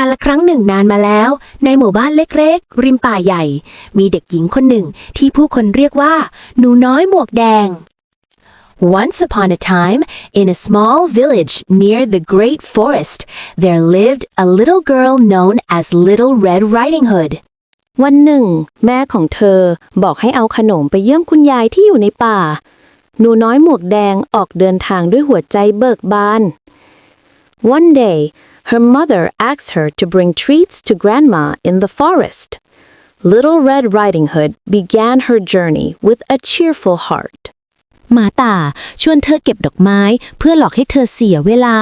การละครั้งหนึ่งนานมาแล้ว ในหมู่บ้านเล็กๆ ริมป่าใหญ่ มีเด็กหญิงคนหนึ่งที่ผู้คนเรียกว่า หนูน้อยหมวกแดง Once upon a time, in a small village near the great forest, there lived a little girl known as Little Red Riding Hood. วันหนึ่ง แม่ของเธอบอกให้เอาขนมไปเยี่ยมคุณยายที่อยู่ในป่า หนูน้อยหมวกแดงออกเดินทางด้วยหัวใจเบิกบาน One day, her mother asked her to bring treats to grandma in the forest. Little Red Riding Hood began her journey with a cheerful heart. หมาป่าชวนเธอเก็บดอกไม้ เพื่อหลอกให้เธอเสียเวลา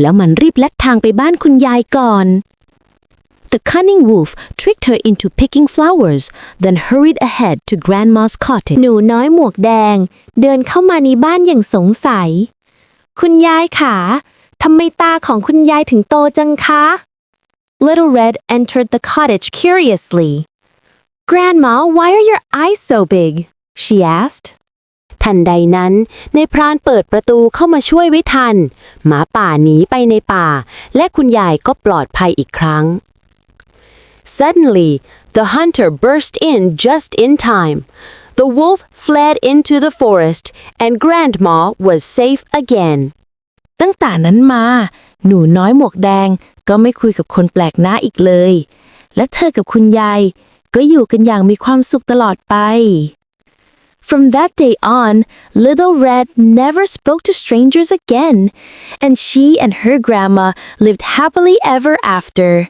แล้วมันรีบลัดทางไปบ้านคุณยายก่อน The cunning wolf tricked her into picking flowers, then hurried ahead to grandma's cottage. หนูน้อยหมวกแดง เดินเข้ามาในบ้านอย่างสงสัย คุณยายขา ทำไมตาของคุณยายถึงโตจังคะ Little Red entered the cottage curiously. Grandma, why are your eyes so big? she asked. ทันใดนั้นในพรานเปิดประตูเข้ามาช่วยไว้ทัน หมาป่าหนีไปในป่า และคุณยายก็ปลอดภัยอีกครั้ง Suddenly, the hunter burst in just in time. The wolf fled into the forest, and Grandma was safe again. ตั้งแต่นั้นมา หนูน้อยหมวกแดงก็ไม่คุยกับคนแปลกหน้าอีกเลย และเธอกับคุณยายก็อยู่กันอย่างมีความสุขตลอดไป From that day on, Little Red never spoke to strangers again, and she and her grandma lived happily ever after.